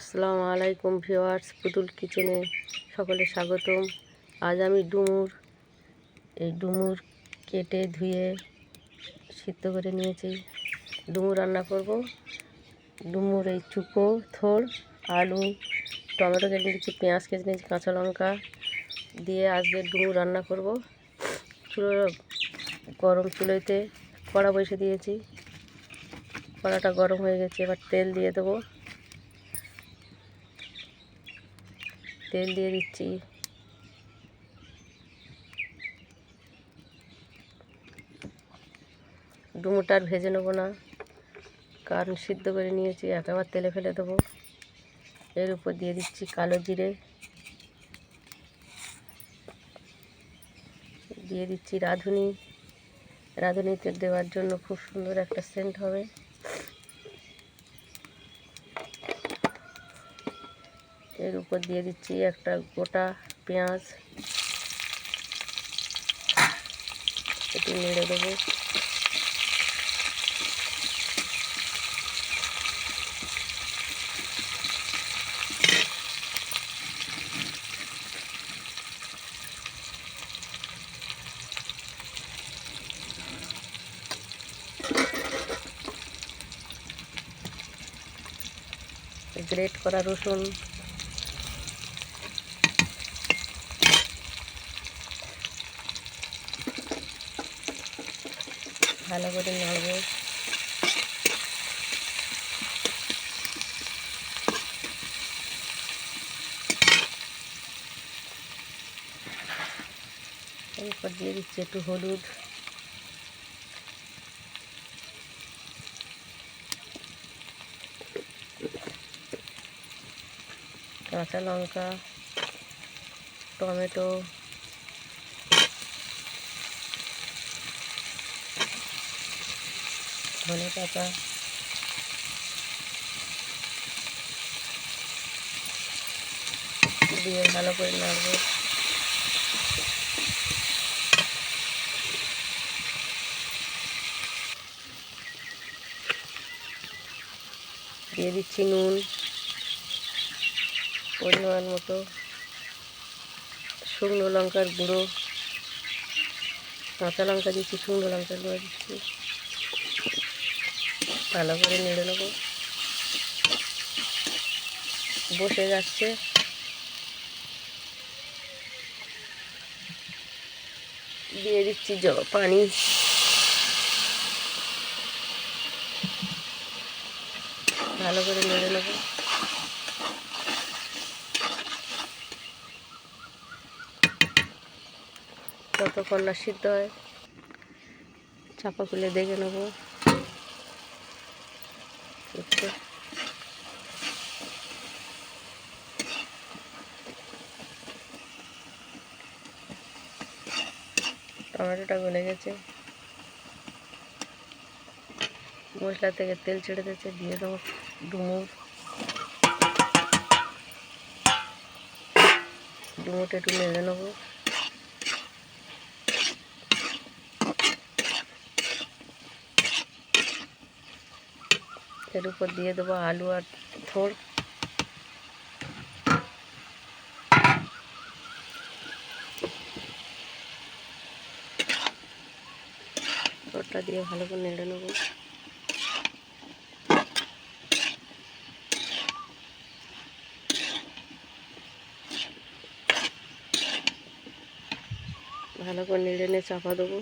আসসালামু আলাইকুম ভিওয়ার্স পুতুল কিচেনে সকলে স্বাগতম। আজ আমি ডুমুর, এই ডুমুর কেটে ধুয়ে সিদ্ধ করে নিয়েছি। ডুমুর রান্না করব। ডুমুর এই চুপো থোল, আলু, টমেটো কেটে নিয়েছি, পেঁয়াজ কেটে নিয়েছি, কাঁচা লঙ্কা দিয়ে আজকে ডুমুর রান্না করব। চুলো, গরম চুলোতে কড়া বসে দিয়েছি। কড়াটা গরম হয়ে গেছে, এবার তেল দিয়ে দেবো। তেল দিয়ে দিচ্ছি। ডুমুরটা আর ভেজে নেব না, কারণ সিদ্ধ করে নিয়েছি একেবারে তেলে ফেলে দেবো। এর উপর দিয়ে দিচ্ছি কালো জিরে। দিয়ে দিচ্ছি রাঁধুনি। রাঁধুনিতে দেওয়ার জন্য খুব সুন্দর একটা সেন্ট হবে। এর উপর দিয়ে দিচ্ছি একটা গোটা পেঁয়াজ। একটু নেড়ে দেবো। গ্রেট করা রসুন। ভালো করে নাড়বো। এরপর দিয়ে দিচ্ছি একটু হলুদ। কাঁচা লঙ্কা টমেটো ধনে পাতা। দিয়ে ভালো করে নাড়বো। দিয়ে দিচ্ছি নুন, পরিমাণ মতো। শুকনো লঙ্কার গুঁড়ো, কাঁচা লঙ্কা দিচ্ছি, শুকনো লঙ্কার গুঁড়ো দিচ্ছি। ভালো করে নেড়ে নেব। বসে যাচ্ছে। দিয়ে দিচ্ছি জ, পানি। ভালো করে নেড়ে নেব। যতক্ষণ না সিদ্ধ হয়, চাপা খুলে দেখে নেব। হচ্ছে টমেটোটা গলে গেছে। মশলা থেকে তেল ছেড়ে দিয়েছে, দিয়ে দেবো ডুমুর। ডুমুরটা একটু নেড়ে নেব। এর উপর দিয়ে দেবো আলু আর থোড়। থোড়টা দিয়ে ভালো করে নেড়ে নেব। ভালো করে নেড়ে নিয়ে চাপা দেবো।